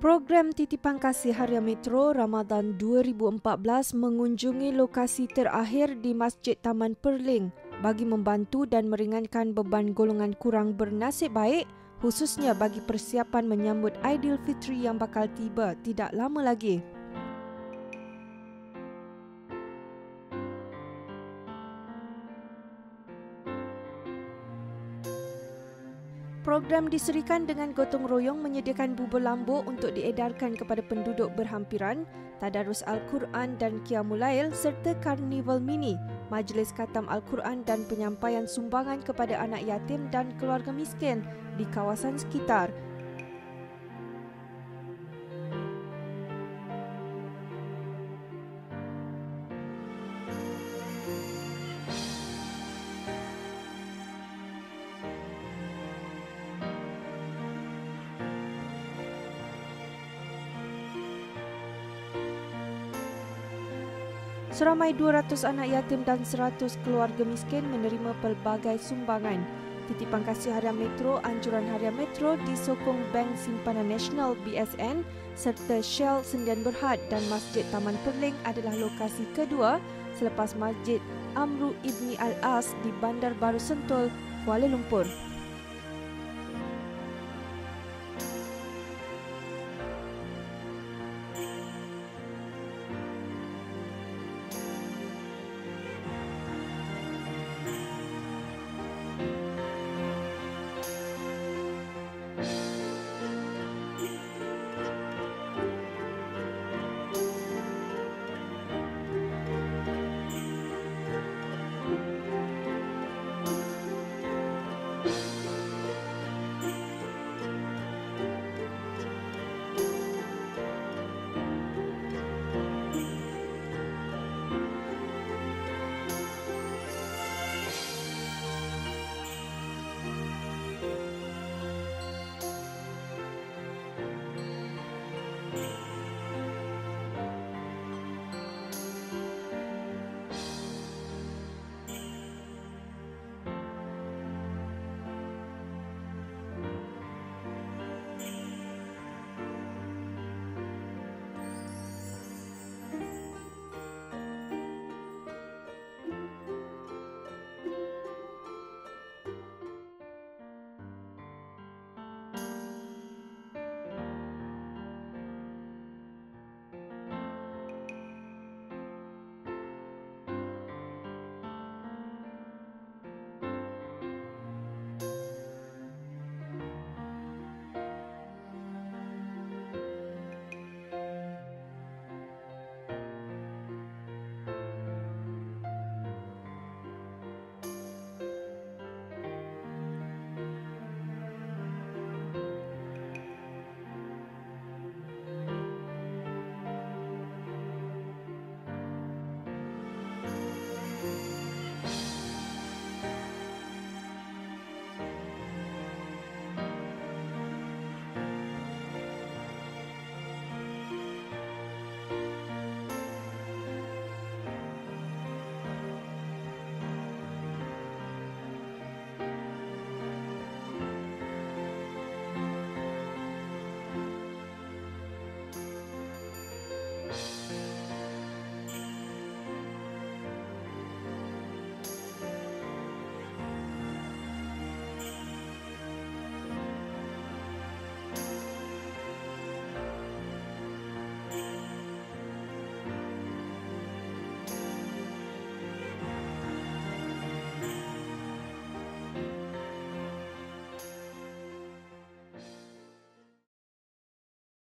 Program Titipan Kasih Harian Metro Ramadan 2014 mengunjungi lokasi terakhir di Masjid Taman Perling bagi membantu dan meringankan beban golongan kurang bernasib baik khususnya bagi persiapan menyambut Aidilfitri yang bakal tiba tidak lama lagi. Program diserikan dengan gotong royong menyediakan bubur lambu untuk diedarkan kepada penduduk berhampiran, tadarus Al-Quran dan Qiyamulail serta karnival mini, majlis katam Al-Quran dan penyampaian sumbangan kepada anak yatim dan keluarga miskin di kawasan sekitar. Seramai 200 anak yatim dan 100 keluarga miskin menerima pelbagai sumbangan. Titipan Kasih Harian Metro, Anjuran Harian Metro disokong Bank Simpanan Nasional BSN serta Shell Sendian Berhad dan Masjid Taman Perling adalah lokasi kedua selepas Masjid Amru Ibni Al-As di Bandar Baru Sentul, Kuala Lumpur.